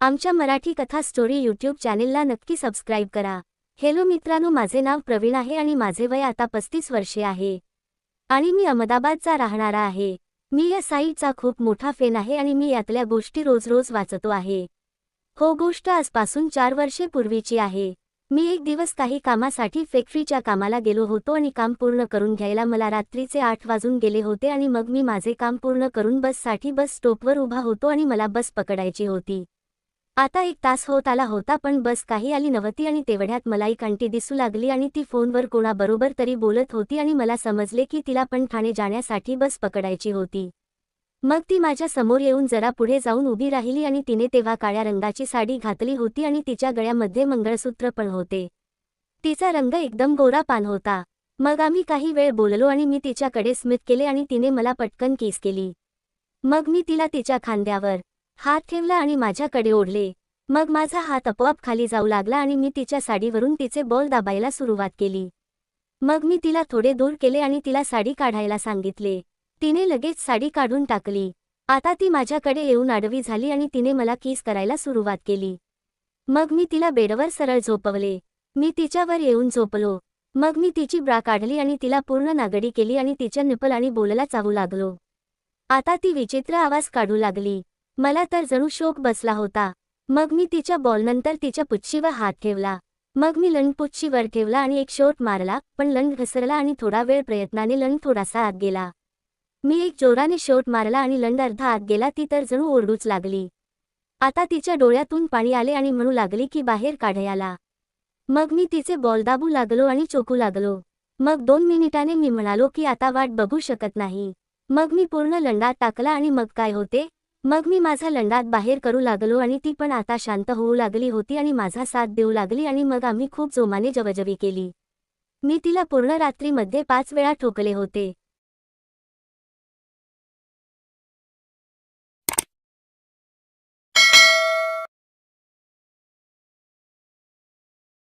आमच्या मराठी कथा story YouTube चॅनेलला नक्की सबस्क्राईब करा. हेलो मित्रांनो माझे नाव प्रवीण आहे आणि माझे वय आता पस्तीस वर्षे आहे. आणि मी अहमदाबादचा राहणारा आहे. मी या साईटचा खूप मोठा फेन आहे आणि मी यातल्या गोष्टी रोज रोज वाचतो आहे. हो गोष्ट आजपासून चार वर्षे पूर्वीची आहे. मी एक दिवस काही कामासाठी फॅक्टरीच्या कामाला गेलो होतो आणि काम पूर्ण करून घ्यायला मला रात्रीचे आठ वाजून गेले होते आणि मग मी माझे काम पूर्ण करून बससाठी बस स्टॉपवर उभा होतो आणि मला बस पकडायची होती. आता एक तास होत आला होता पण बस काही आली नव्हती आणि तेवढ्यात मला एक आंटी दिसू लागली आणि ती फोनवर कोणाबरोबर तरी बोलत होती आणि मला समजले की तिला पण ठाणे जाण्यासाठी बस पकडायची होती. मग ती माझ्यासमोर येऊन जरा पुढे जाऊन उभी राहिली आणि तिने तेव्हा काळ्या रंगाची साडी घातली होती आणि तिच्या गळ्यामध्ये मंगळसूत्र पण होते. तिचा रंग एकदम गोरा पान होता. मग आम्ही काही वेळ बोललो आणि मी तिच्याकडे स्मित केले आणि तिने मला पटकन केस केली. मग मी तिला तिच्या खांद्यावर हात ठेवला आणि माझ्याकडे ओढले. मग माझा हात आपोआप खाली जाऊ लागला आणि मी तिच्या साडीवरून तिचे बॉल दाबायला सुरुवात केली. मग मी तिला थोडे दूर केले आणि तिला साडी काढायला सांगितले. तिने लगेच साडी काढून टाकली. आता ती माझ्याकडे येऊन आडवी झाली आणि तिने मला किस करायला सुरुवात केली. मग मी तिला बेडवर सरळ झोपवले. मी तिच्यावर येऊन झोपलो. मग मी तिची ब्रा काढली आणि तिला पूर्ण नागडी केली आणि तिच्या निपल आणि बोलला चावू लागलो. आता ती विचित्र आवाज काढू लागली. मला तर जणू शोक बसला होता. मग मी तिच्या बॉलनंतर तिच्या पुच्छीवर हात ठेवला. मग मी लंड पुच्छीवर ठेवला आणि एक शोट मारला पण लंड घसरला आणि थोडा वेळ प्रयत्नाने लंड थोडासा आत गेला. मी एक जोराने शोट मारला आणि लंड अर्धा आत गेला ती तर जणू ओरडूच लागली. आता तिच्या डोळ्यातून पाणी आले आणि म्हणू लागली की बाहेर काढयाला. मग मी तिचे बॉल दाबू लागलो आणि चोकू लागलो. मग दोन मिनिटाने मी म्हणालो की आता वाट बघू शकत नाही. मग मी पूर्ण लंडात टाकला आणि मग काय होते? मग मी माझा लंडात बाहेर करू लागलो आणि ती पण आता शांत होऊ लागली होती आणि माझा साथ देऊ लागली आणि मग आम्ही खूप जोमाने जवजवी केली. मी तिला पूर्ण रात्रीमध्ये पाच वेळा ठोकले होते.